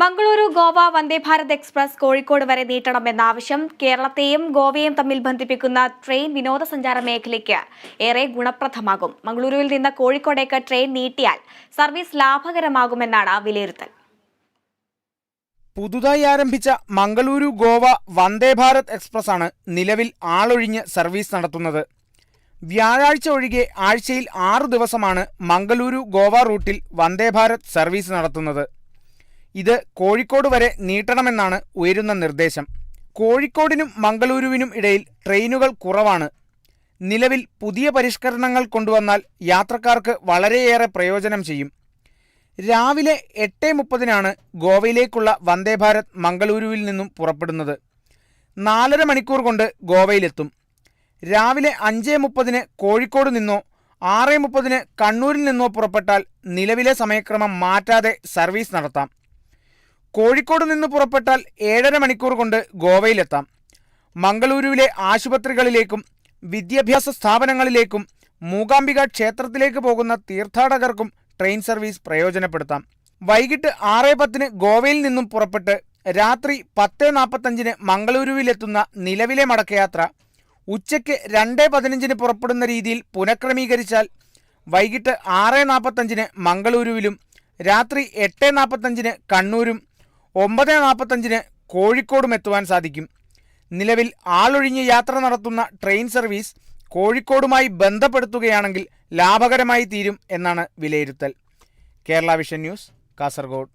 Mangaluru Goa Vande Bharat express Kozhikode വരെ നീട്ടണമെന്ന ആവശ്യം കേരളത്തെയും ഗോവയെയും തമ്മിൽ ബന്ധിപ്പിക്കുന്ന ട്രെയിൻ വിനോദസഞ്ചാര മേഖലയ്ക്ക് ഏറെ ഗുണപ്രദമാകും. മംഗളൂരുവിൽ നിന്ന് കോഴിക്കോടേക്ക് ട്രെയിൻ നീട്ടിയാൽ സർവീസ് ലാഭകരമാകുമെന്നാണ് വിലയിരുത്തൽ. പുതുതായി ആരംഭിച്ച മംഗളൂരു ഗോവ വന്ദേ ഭാരത് എക്സ്പ്രസ് ആണ് നിലവിൽ ആളൊഴിഞ്ഞ് സർവീസ് നടത്തുന്നത്. വ്യാഴാഴ്ച ഒഴികെ ആഴ്ചയിൽ ആറു ദിവസമാണ് മംഗളൂരു ഗോവ റൂട്ടിൽ വന്ദേ ഭാരത് സർവീസ് നടത്തുന്നത്. ഇത് കോഴിക്കോട് വരെ നീട്ടണമെന്നാണ് ഉയരുന്ന നിർദ്ദേശം. കോഴിക്കോടിനും മംഗളൂരുവിനും ഇടയിൽ ട്രെയിനുകൾ കുറവാണ്. നിലവിൽ പുതിയ പരിഷ്കരണങ്ങൾ കൊണ്ടുവന്നാൽ യാത്രക്കാർക്ക് വളരെയേറെ പ്രയോജനം ചെയ്യും. രാവിലെ എട്ട് മുപ്പതിനാണ് ഗോവയിലേക്കുള്ള വന്ദേ ഭാരത് മംഗളൂരുവിൽ നിന്നും പുറപ്പെടുന്നത്. നാലര മണിക്കൂർ കൊണ്ട് ഗോവയിലെത്തും. രാവിലെ അഞ്ച് മുപ്പതിന് കോഴിക്കോട് നിന്നോ ആറ് മുപ്പതിന് കണ്ണൂരിൽ നിന്നോ പുറപ്പെട്ടാൽ നിലവിലെ സമയക്രമം മാറ്റാതെ സർവീസ് നടത്താം. കോഴിക്കോട് നിന്ന് പുറപ്പെട്ടാൽ ഏഴര മണിക്കൂർ കൊണ്ട് ഗോവയിലെത്താം. മംഗളൂരുവിലെ ആശുപത്രികളിലേക്കും വിദ്യാഭ്യാസ സ്ഥാപനങ്ങളിലേക്കും മൂകാംബിക ക്ഷേത്രത്തിലേക്ക് പോകുന്ന തീർത്ഥാടകർക്കും ട്രെയിൻ സർവീസ് പ്രയോജനപ്പെടുത്താം. വൈകിട്ട് ആറ് പത്തിന് ഗോവയിൽ നിന്നും പുറപ്പെട്ട് രാത്രി പത്ത് നാൽപ്പത്തഞ്ചിന് മംഗളൂരുവിലെത്തുന്ന നിലവിലെ മടക്കയാത്ര ഉച്ചയ്ക്ക് രണ്ട് പതിനഞ്ചിന് പുറപ്പെടുന്ന രീതിയിൽ പുനഃക്രമീകരിച്ചാൽ വൈകിട്ട് ആറ് നാൽപ്പത്തഞ്ചിന് മംഗളൂരുവിലും രാത്രി എട്ട് നാൽപ്പത്തഞ്ചിന് കണ്ണൂരും ഒമ്പത് നാൽപ്പത്തഞ്ചിന് കോഴിക്കോടും എത്തുവാൻ സാധിക്കും. നിലവിൽ ആളൊഴിഞ്ഞ് യാത്ര നടത്തുന്ന ട്രെയിൻ സർവീസ് കോഴിക്കോടുമായി ബന്ധപ്പെടുത്തുകയാണെങ്കിൽ ലാഭകരമായി തീരും എന്നാണ് വിലയിരുത്തൽ. Kerala vision news Kasaragod.